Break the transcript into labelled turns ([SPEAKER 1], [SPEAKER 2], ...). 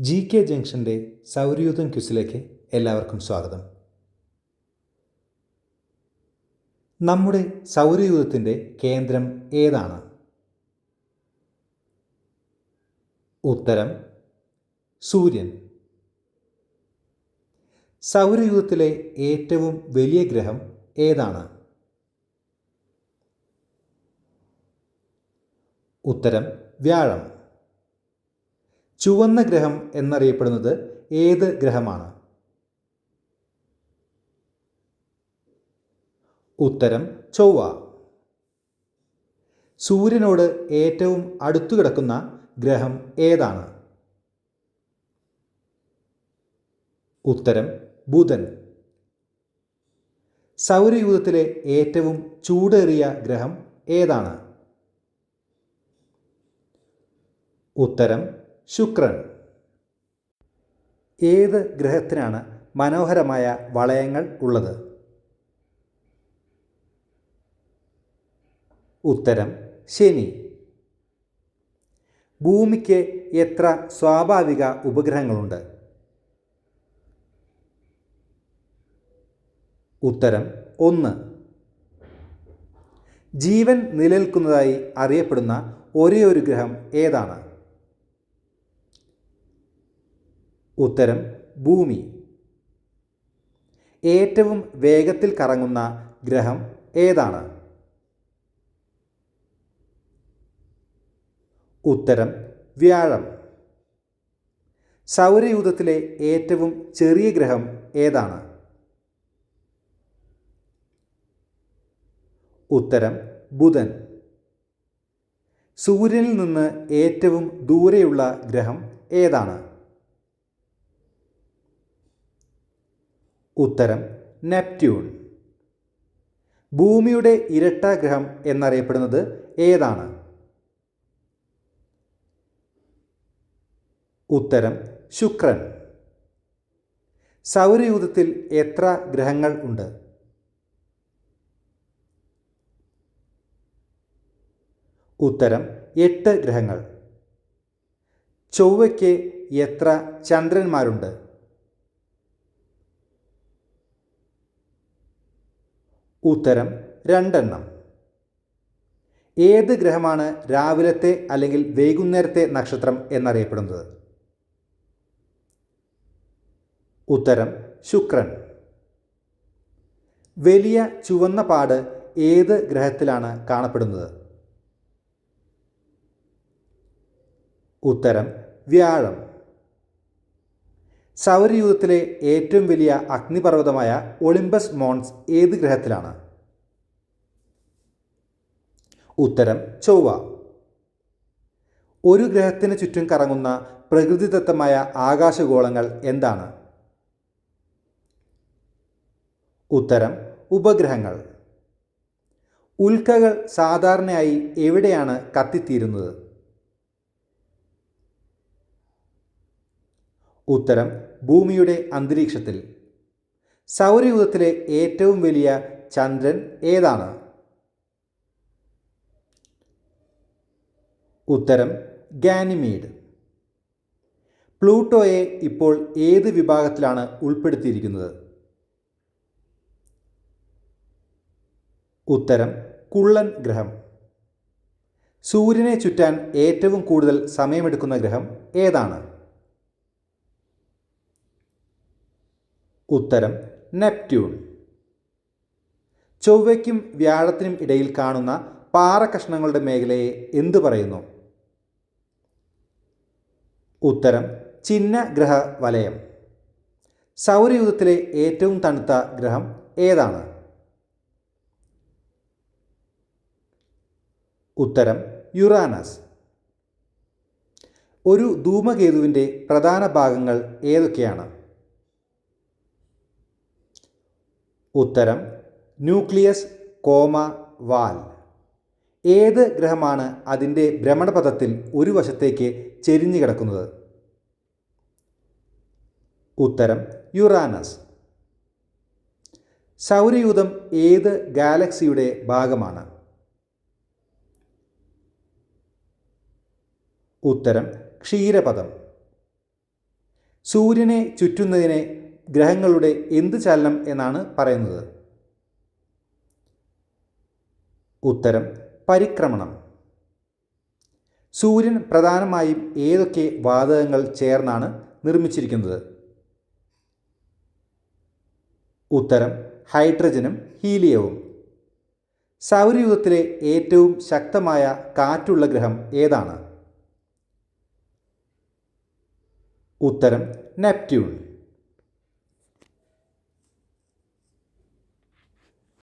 [SPEAKER 1] G K ജംഗ്ഷന്റെ സൗരയൂഥം ക്വിസിലേക്ക് എല്ലാവർക്കും സ്വാഗതം. നമ്മുടെ സൗരയൂഥത്തിന്റെ കേന്ദ്രം ഏതാണ്? ഉത്തരം സൂര്യൻ. സൗരയൂഥത്തിലെ ഏറ്റവും വലിയ ഗ്രഹം ഏതാണ്? ഉത്തരം വ്യാഴം. ചുവന്ന ഗ്രഹം എന്നറിയപ്പെടുന്നത് ഏത് ഗ്രഹമാണ്? ഉത്തരം ചൊവ്വ. സൂര്യനോട് ഏറ്റവും അടുത്തു കിടക്കുന്ന ഗ്രഹം ഏതാണ്? ഉത്തരം ബുധൻ. സൗരയൂഥത്തിലെ ഏറ്റവും ചൂടേറിയ ഗ്രഹം ഏതാണ്? ഉത്തരം ശുക്രൻ. ഏത് ഗ്രഹത്തിനാണ് മനോഹരമായ വളയങ്ങൾ ഉള്ളത്? ഉത്തരം ശനി. ഭൂമിക്ക് എത്ര സ്വാഭാവിക ഉപഗ്രഹങ്ങളുണ്ട്? ഉത്തരം ഒന്ന്. ജീവൻ നിലനിൽക്കുന്നതായി അറിയപ്പെടുന്ന ഒരേ ഒരു ഗ്രഹം ഏതാണ്? ഉത്തരം ഭൂമി. ഏറ്റവും വേഗത്തിൽ കറങ്ങുന്ന ഗ്രഹം ഏതാണ്? ഉത്തരം വ്യാഴം. സൗരയൂഥത്തിലെ ഏറ്റവും ചെറിയ ഗ്രഹം ഏതാണ്? ഉത്തരം ബുധൻ. സൂര്യനിൽ നിന്ന് ഏറ്റവും ദൂരെയുള്ള ഗ്രഹം ഏതാണ്? ഉത്തരം നെപ്റ്റ്യൂൺ. ഭൂമിയുടെ ഇരട്ട ഗ്രഹം എന്നറിയപ്പെടുന്നത് ഏതാണ്? ഉത്തരം ശുക്രൻ. സൗരയൂഥത്തിൽ എത്ര ഗ്രഹങ്ങൾ ഉണ്ട്? ഉത്തരം എട്ട് ഗ്രഹങ്ങൾ. ചൊവ്വയ്ക്ക് എത്ര ചന്ദ്രന്മാരുണ്ട്? ഉത്തരം രണ്ടെണ്ണം. ഏത് ഗ്രഹമാണ് രാവിലത്തെ അല്ലെങ്കിൽ വൈകുന്നേരത്തെ നക്ഷത്രം എന്നറിയപ്പെടുന്നത്? ഉത്തരം ശുക്രൻ. വലിയ ചുവന്ന പാട് ഏത് ഗ്രഹത്തിലാണ് കാണപ്പെടുന്നത്? ഉത്തരം വ്യാഴം. സൗരയൂഥത്തിലെ ഏറ്റവും വലിയ അഗ്നിപർവതമായ ഒളിമ്പസ് മോൺസ് ഏത് ഗ്രഹത്തിലാണ്? ഉത്തരം ചൊവ്വ. ഒരു ഗ്രഹത്തിന് ചുറ്റും കറങ്ങുന്ന പ്രകൃതിദത്തമായ ആകാശഗോളങ്ങൾ എന്താണ്? ഉത്തരം ഉപഗ്രഹങ്ങൾ. ഉൽക്കകൾ സാധാരണയായി എവിടെയാണ് കത്തിത്തീരുന്നത്? ഉത്തരം ഭൂമിയുടെ അന്തരീക്ഷത്തിൽ. സൗരയൂഥത്തിലെ ഏറ്റവും വലിയ ചന്ദ്രൻ ഏതാണ്? ഉത്തരം ഗാനിമീഡ്. പ്ലൂട്ടോയെ ഇപ്പോൾ ഏത് വിഭാഗത്തിലാണ് ഉൾപ്പെടുത്തിയിരിക്കുന്നത്? ഉത്തരം കുള്ളൻ ഗ്രഹം. സൂര്യനെ ചുറ്റാൻ ഏറ്റവും കൂടുതൽ സമയമെടുക്കുന്ന ഗ്രഹം ഏതാണ്? ഉത്തരം നെപ്റ്റ്യൂൺ. ചൊവ്വയ്ക്കും വ്യാഴത്തിനും ഇടയിൽ കാണുന്ന പാറക്കഷ്ണങ്ങളുടെ മേഖലയെ എന്തു പറയുന്നു? ഉത്തരം ചിഹ്ന ഗ്രഹ വലയം. സൗരയൂഥത്തിലെ ഏറ്റവും തണുത്ത ഗ്രഹം ഏതാണ്? ഉത്തരം യുറാനസ്. ഒരു ധൂമകേതുവിന്റെ പ്രധാന ഭാഗങ്ങൾ ഏതൊക്കെയാണ്? ഉത്തരം ന്യൂക്ലിയസ് കോമ വാൽ. ഏത് ഗ്രഹമാണ് അതിന്റെ ഭ്രമണപഥത്തിൽ ഒരു വശത്തേക്ക് ചെരിഞ്ഞു കിടക്കുന്നത്? ഉത്തരം യുറാനസ്. സൗരയൂഥം ഏത് ഗാലക്സിയുടെ ഭാഗമാണ്? ഉത്തരം ക്ഷീരപഥം. സൂര്യനെ ചുറ്റുന്നതിനെ ഗ്രഹങ്ങളുടെ എന്ത് ചലനം എന്നാണ് പറയുന്നത്? ഉത്തരം പരിക്രമണം. സൂര്യൻ പ്രധാനമായും ഏതൊക്കെ വാതകങ്ങൾ ചേർന്നാണ് നിർമ്മിച്ചിരിക്കുന്നത്? ഉത്തരം ഹൈഡ്രജനും ഹീലിയവും. സൗരയൂഥത്തിലെ ഏറ്റവും ശക്തമായ കാറ്റുള്ള ഗ്രഹം ഏതാണ്? ഉത്തരം നെപ്റ്റ്യൂൺ.